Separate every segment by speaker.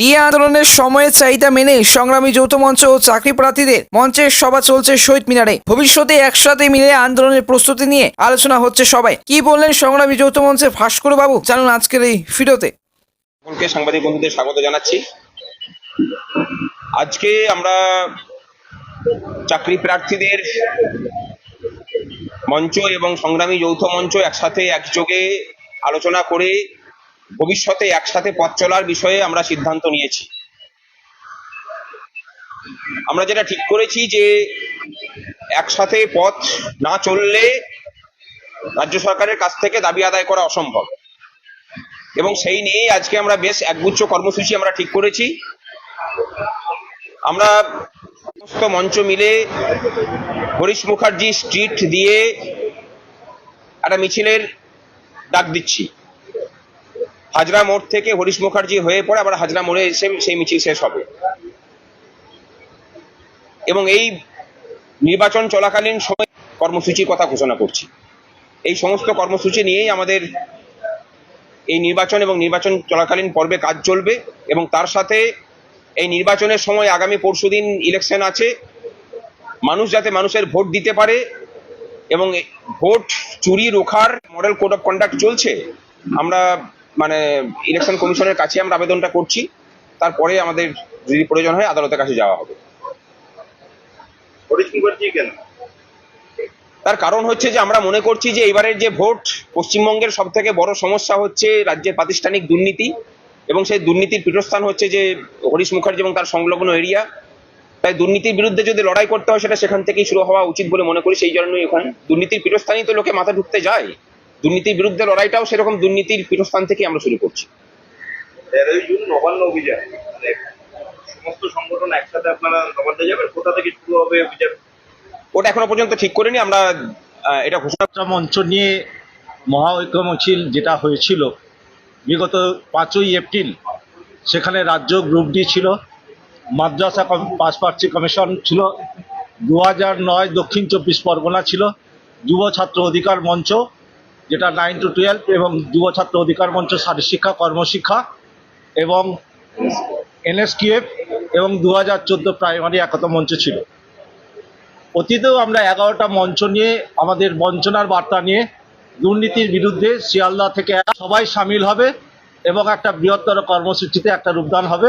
Speaker 1: TA আন্দোলনের সময়ের চাহিদা মেনে সংগ্রামী যৌথ মঞ্চ ও চাকরি প্রার্থীদের মঞ্চের সভা চলছে শহীদ মিনারে। ভবিষ্যতে একসাথে মিলে আন্দোলনের প্রস্তুতি নিয়ে আলোচনা হচ্ছে সবাই। কি বললেন সংগ্রামী যৌথ মঞ্চের ভাস্কর বাবু? জানুন আজকের এই ভিডিওতে।
Speaker 2: সাংবাদিক বন্ধুদের স্বাগত জানাচ্ছি। আজকে আমরা চাকরি প্রার্থীদের মঞ্চ এবং সংগ্রামী যৌথ মঞ্চ একসাথে একযোগে আলোচনা করে ভবিষ্যতে একসাথে পথ চলার বিষয়ে আমরা সিদ্ধান্ত নিয়েছি। আমরা যেটা ঠিক করেছি যে একসাথে পথ না চললে রাজ্য সরকারের কাছ থেকে দাবি আদায় করা অসম্ভব। এবং সেই নিয়েই আজকে আমরা বেশ একগুচ্ছ কর্মসূচি আমরা ঠিক করেছি। আমরা সমস্ত মঞ্চ মিলে হরিশ মুখার্জি স্ট্রিট দিয়ে একটা মিছিলের ডাক দিচ্ছি। হাজরা মোড় থেকে হরিশ মুখার্জি হয়ে পড়ে, আবার হাজরা মোড়ে এসে সেই মিছিল শেষ হবে। এবং এই নির্বাচন চলাকালীন সময় কর্মসূচির কথা ঘোষণা করছি। এই সমস্ত কর্মসূচি নিয়েই আমাদের এই নির্বাচন এবং নির্বাচন চলাকালীন পর্বে কাজ চলবে এবং তার সাথে এই নির্বাচনের সময় আগামী পরশুদিন ইলেকশন আছে। মানুষ যাতে মানুষের ভোট দিতে পারে এবং ভোট চুরি, রোখার মডেল কোড অফ কন্ডাক্ট চলছে, আমরা মানে ইলেকশন কমিশনের কাছে আমরা আবেদনটা করছি। তারপরে আমাদের যদি প্রয়োজন হয় আদালতের কাছে যাওয়া হবে। তার কারণ হচ্ছে যে আমরা মনে করছি যে এবারের যে ভোট পশ্চিমবঙ্গের সব থেকে বড় সমস্যা হচ্ছে রাজ্যের প্রাতিষ্ঠানিক দুর্নীতি এবং সেই দুর্নীতির পীঠস্থান হচ্ছে যে হরিশ মুখার্জি এবং তার সংলগ্ন এরিয়া। তাই দুর্নীতির বিরুদ্ধে যদি লড়াই করতে হয় সেটা সেখান থেকেই শুরু হওয়া উচিত বলে মনে করি। সেই জন্যই ওখানে দুর্নীতির পীঠস্থানই তো লোকে মাথা ঢুকতে যায়। দুর্নীতির বিরুদ্ধে লড়াইটাও সেরকম দুর্নীতির পীঠস্থান থেকে আমরা শুরু করছি।
Speaker 3: তেরোই জুন নবান্ন অভিযান। মানে সমস্ত সংগঠন একসাথে আপনারা নবান্নে যাবেন? কোথা থেকে শুরু হবে অভিযান?
Speaker 2: ওটা এখনও পর্যন্ত ঠিক করিনি আমরা এটা ঘোষণা
Speaker 4: মঞ্চ নিয়ে মহা ঐক্য মিছিল যেটা হয়েছিল বিগত পাঁচই এপ্রিল সেখানে রাজ্য গ্রুপ ডি ছিল মাদ্রাসা পাস কমিশন ছিল দু হাজার নয় দক্ষিণ চব্বিশ পরগনা ছিল যুব ছাত্র অধিকার মঞ্চ যেটা নাইন টু টুয়েলভ এবং যুব ছাত্র অধিকার মঞ্চ শারীরশিক্ষা কর্মশিক্ষা এবং এনএসকিএফ এবং দু হাজার চোদ্দ প্রাইমারি একতা মঞ্চ ছিল। অতীতেও আমরা এগারোটা মঞ্চ নিয়ে, আমাদের বঞ্চনার বার্তা নিয়ে, দুর্নীতির বিরুদ্ধে শিয়ালদা থেকে সবাই সামিল হবে এবং একটা বৃহত্তর কর্মসূচিতে একটা রূপদান হবে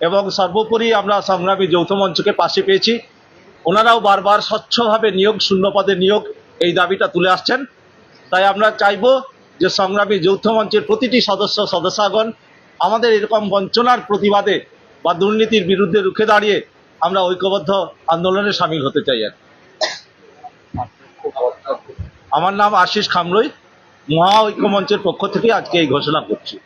Speaker 4: এবং সর্বোপরি আমরা সংগ্রামী যৌথ মঞ্চকে পাশে পেয়েছি। ওনারাও বারবার স্বচ্ছভাবে নিয়োগ শূন্য পদে নিয়োগ এই দাবিটা তুলে আসছেন। তাই আমরা চাইব যে সংগ্রামী যৌথ মঞ্চের প্রতিটি সদস্য, সদস্যগণ আমাদের এরকম বঞ্চনার প্রতিবাদে বা দুর্নীতির বিরুদ্ধে রুখে দাঁড়িয়ে আমরা ঐক্যবদ্ধ আন্দোলনে সামিল হতে চাই আর আমার নাম আশিস খামরই, মহা ঐক্য মঞ্চের পক্ষ থেকে আজকে এই ঘোষণা করছি।